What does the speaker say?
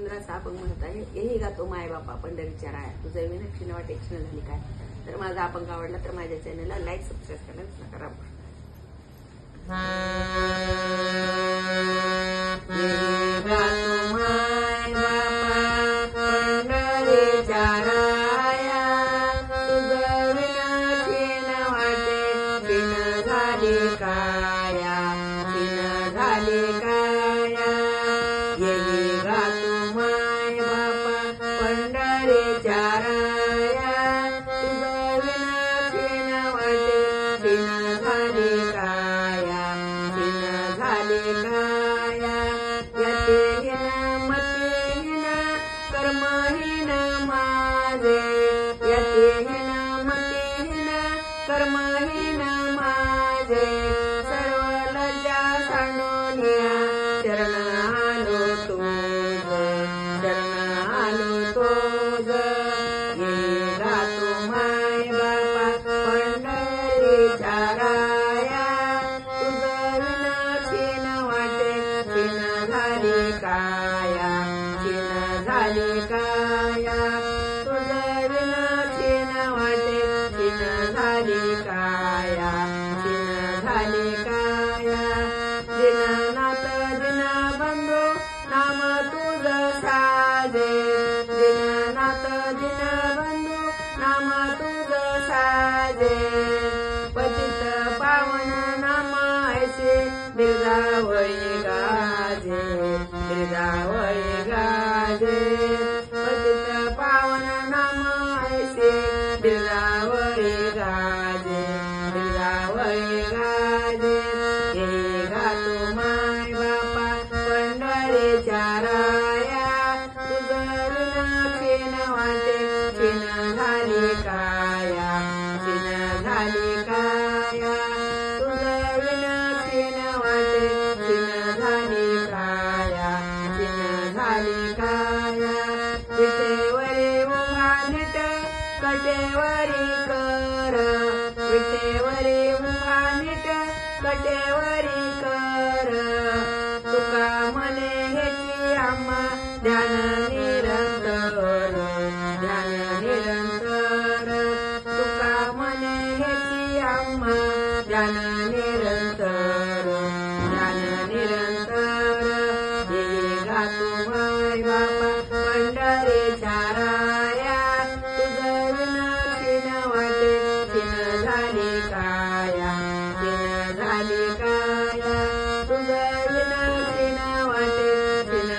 सुंदर आपण म्हणत आहे हेही गातो माय बापा पंढरीच्या राया तुझं विनक्षिण वाटे क्षण झाली काय? तर माझा अपंग आवडला तर माझ्या चॅनलला लाईक सबस्क्राईब करायला विसरू नका झाली काया क्षीण झाली काया वाटे झाली काया झाली काया दिननाथ नाम तुझ साजे। दिननाथ दिनबंधू नाम तुझ साजे। पतित पावन नाम ऐसे बिरजावळी गाजे बिरजावळी गाजे पतित पावन नाम ऐसे बिरजावळी गाजे बिरजावळी गाजे कटेवरी कर विटेवरी उमानिट कटेवरी कर. तुका मने ह्याची आम्हा ध्यान निरंतर ध्यान निरंतर. तुका मने ह्याची आम्हा ध्यान निरंतर.